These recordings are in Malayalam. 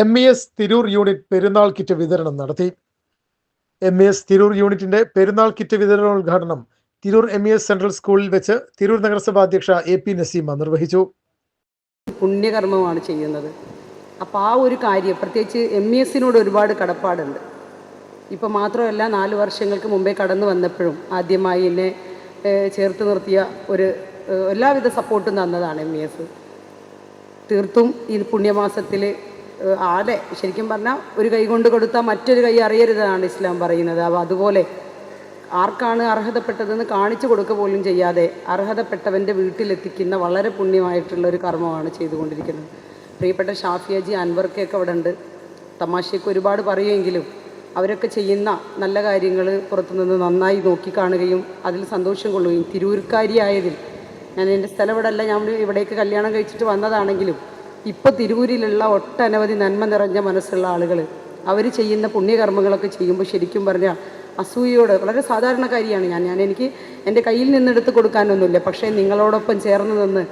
M E S Tirur unit Perunnal kit വിതരണം നടത്തി. എം ഇ എസ് തിരൂർ യൂണിറ്റിന്റെ പെരുന്നാൾ കിറ്റ് വിതരണോദ്ഘാടനം Tirur M E S central സ്കൂളിൽ വെച്ച് തിരൂർ നഗരസഭാ അധ്യക്ഷ എ പി നസീമ നിർവഹിച്ചു. പുണ്യകർമ്മമാണ് ചെയ്യുന്നത്. അപ്പോൾ ആ ഒരു കാര്യം പ്രത്യേകിച്ച് എം ഇ എസിനോട് ഒരുപാട് കടപ്പാടുണ്ട്. ഇപ്പോൾ മാത്രമല്ല നാല് വർഷങ്ങൾക്ക് മുമ്പേ കടന്നു വന്നപ്പോഴും ആദ്യമായി എന്നെ ചേർത്ത് നിർത്തിയ ഒരു എല്ലാവിധ സപ്പോർട്ടും തന്നതാണ് എം ഇ എസ് തീർത്തും ഈ പുണ്യമാസത്തിൽ ആടെ ശരിക്കും പറഞ്ഞാൽ ഒരു കൈ കൊണ്ട് കൊടുത്താൽ മറ്റൊരു കൈ അറിയരുതെന്നാണ് ഇസ്ലാം പറയുന്നത്. അപ്പോൾ അതുപോലെ ആർക്കാണ് അർഹതപ്പെട്ടതെന്ന് കാണിച്ചു കൊടുക്കുക പോലും ചെയ്യാതെ അർഹതപ്പെട്ടവന്റെ വീട്ടിലെത്തിക്കുന്ന വളരെ പുണ്യമായിട്ടുള്ള ഒരു കർമ്മമാണ് ചെയ്തുകൊണ്ടിരിക്കുന്നത്. പ്രിയപ്പെട്ട ഷാഫിയജി അൻവർക്കൊക്കെ അവിടെ ഉണ്ട്. തമാശയ്ക്ക് ഒരുപാട് പറയുമെങ്കിലും അവരൊക്കെ ചെയ്യുന്ന നല്ല കാര്യങ്ങൾ പുറത്തുനിന്ന് നന്നായി നോക്കിക്കാണുകയും അതിൽ സന്തോഷം കൊള്ളുകയും തിരൂർക്കാരിയായതിൽ ഞാൻ എന്റെ സ്ഥലം ഇവിടെ അല്ല ഞാൻ ഇവിടേക്ക് കല്യാണം കഴിച്ചിട്ട് വന്നതാണെങ്കിലും ഇപ്പോൾ തിരൂരിലുള്ള ഒട്ടനവധി നന്മ നിറഞ്ഞ മനസ്സുള്ള ആളുകൾ അവർ ചെയ്യുന്ന പുണ്യകർമ്മങ്ങളൊക്കെ ചെയ്യുമ്പോൾ ശരിക്കും പറഞ്ഞാൽ അസൂയയോട് വളരെ സാധാരണക്കാരിയാണ് ഞാൻ. ഞാൻ എനിക്ക് എന്റെ കയ്യിൽ നിന്നെടുത്ത് കൊടുക്കാനൊന്നുമില്ല. പക്ഷേ നിങ്ങളോടൊപ്പം ചേർന്ന് നിന്ന്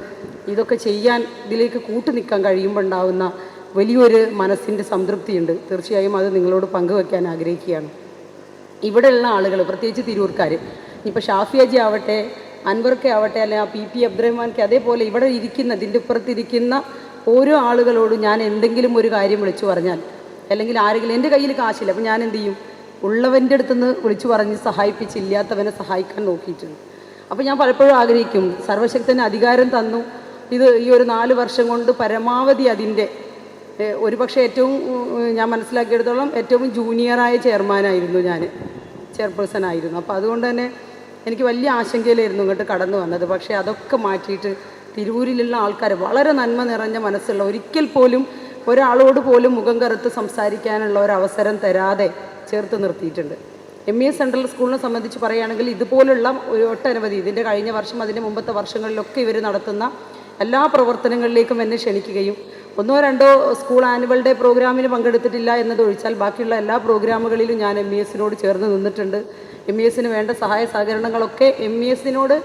ഇതൊക്കെ ചെയ്യാൻ ഇതിലേക്ക് കൂട്ടു നിൽക്കാൻ കഴിയുമ്പോൾ ഉണ്ടാവുന്ന വലിയൊരു മനസ്സിന്റെ സംതൃപ്തിയുണ്ട്. തീർച്ചയായും അത് നിങ്ങളോട് പങ്കുവെക്കാൻ ആഗ്രഹിക്കുകയാണ്. ഇവിടെയുള്ള ആളുകൾ പ്രത്യേകിച്ച് തിരൂർക്കാർ ഇപ്പോൾ ഷാഫിയാജി ആവട്ടെ അൻവർക്കെ ആവട്ടെ അല്ലെങ്കിൽ ആ പി പി അബ്ദുറഹ്മാൻക്ക് അതേപോലെ ഇവിടെ ഇരിക്കുന്ന ഇതിന്റെ ഇപ്പുറത്തിരിക്കുന്ന ഓരോ ആളുകളോടും ഞാൻ എന്തെങ്കിലും ഒരു കാര്യം വിളിച്ചു പറഞ്ഞാൽ അല്ലെങ്കിൽ ആരെങ്കിലും എന്റെ കയ്യിൽ കാശില്ല അപ്പോൾ ഞാൻ എന്ത് ചെയ്യും? ഉള്ളവന്റെ അടുത്തുനിന്ന് വിളിച്ചു പറഞ്ഞ് സഹായിപ്പിച്ചില്ലാത്തവനെ സഹായിക്കാൻ നോക്കിയിട്ടുണ്ട്. അപ്പോൾ ഞാൻ പലപ്പോഴും ആഗ്രഹിക്കും സർവശക്തന് അധികാരം തന്നു. ഇത് ഈ ഒരു നാല് വർഷം കൊണ്ട് പരമാവധി അതിന്റെ ഒരു പക്ഷേ ഏറ്റവും ഞാൻ മനസ്സിലാക്കിയെടുത്തോളം ഏറ്റവും ജൂനിയറായ ചെയർമാനായിരുന്നു ഞാൻ ചെയർപേഴ്സൺ ആയിരുന്നു അപ്പോൾ അതുകൊണ്ട് തന്നെ എനിക്ക് വലിയ ആശങ്കയിലായിരുന്നു ഇങ്ങോട്ട് കടന്നു വന്നത്. പക്ഷേ അതൊക്കെ മാറ്റിയിട്ട് തിരൂരിലുള്ള ആൾക്കാർ വളരെ നന്മ നിറഞ്ഞ മനസ്സുള്ള ഒരിക്കൽ പോലും ഒരാളോട് പോലും മുഖം കറുത്ത് സംസാരിക്കാനുള്ള ഒരു അവസരം തരാതെ ചേർത്ത് നിർത്തിയിട്ടുണ്ട്. എം ഇ എസ് സെൻട്രൽ സ്കൂളിനെ സംബന്ധിച്ച് പറയുകയാണെങ്കിൽ ഇതുപോലുള്ള ഒരു ഒട്ടനവധി ഇതിന്റെ കഴിഞ്ഞ വർഷം അതിന്റെ മുമ്പത്തെ വർഷങ്ങളിലൊക്കെ ഇവർ നടത്തുന്ന എല്ലാ പ്രവർത്തനങ്ങളിലേക്കും എന്നെ ക്ഷണിക്കുകയും ഒന്നോ രണ്ടോ സ്കൂൾ ആനുവൽ ഡേ പ്രോഗ്രാമിന് പങ്കെടുത്തിട്ടില്ല എന്നതൊഴിച്ചാൽ ബാക്കിയുള്ള എല്ലാ പ്രോഗ്രാമുകളിലും ഞാൻ എം ഇ എസിനോട് ചേർന്ന് നിന്നിട്ടുണ്ട്. എം ഇ എസിന് വേണ്ട സഹായ സഹകരണങ്ങളൊക്കെ എം ഇ എസിനോട്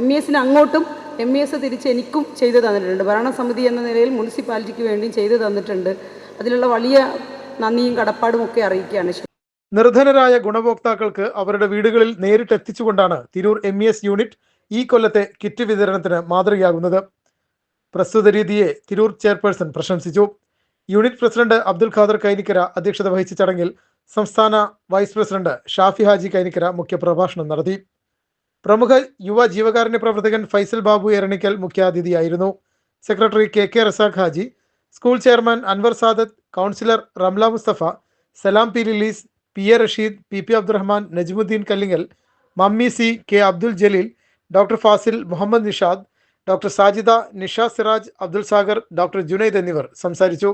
എം ഇ എസിന് അങ്ങോട്ടും എം ഇ എസ് തിരിച്ച് എനിക്കും ചെയ്തു തന്നിട്ടുണ്ട്. ഭരണസമിതി എന്ന നിലയിൽ മുനിസിപ്പാലിറ്റിക്ക് വേണ്ടിയും ചെയ്തു തന്നിട്ടുണ്ട്. അതിലുള്ള വലിയ നന്ദിയും കടപ്പാടും ഒക്കെ അറിയിക്കുകയാണ്. നിർധനരായ ഗുണഭോക്താക്കൾക്ക് അവരുടെ വീടുകളിൽ നേരിട്ട് എത്തിച്ചുകൊണ്ടാണ് തിരൂർ എം എസ് യൂണിറ്റ് ഈ കൊല്ലത്തെ കിറ്റ് വിതരണത്തിന് മാതൃകയാകുന്നത്. പ്രസ്തുത രീതിയെ തിരൂർ ചെയർപേഴ്സൺ പ്രശംസിച്ചു. യൂണിറ്റ് പ്രസിഡന്റ് അബ്ദുൽ ഖാദർ കൈനിക്കര അധ്യക്ഷത വഹിച്ച ചടങ്ങിൽ സംസ്ഥാന വൈസ് പ്രസിഡന്റ് ഷാഫി ഹാജി കൈനിക്കര മുഖ്യപ്രഭാഷണം നടത്തി. പ്രമുഖ യുവ ജീവകാരുണ്യ പ്രവർത്തകൻ Faisal Babu Eranikkal മുഖ്യാതിഥിയായിരുന്നു. Secretary K K Razak Haji school chairman Anwar Sadath councillor Ramla Musthafa Salam P Lilees P A Rasheed P P Abdurahman Najmudheen Kallingal Mammi C K Abdul Jaleel doctor Fazil Muhammad Nishad doctor Sajida Nisha Siraj Abdul Sagar doctor Junaid എന്നിവർ സംസാരിച്ചു.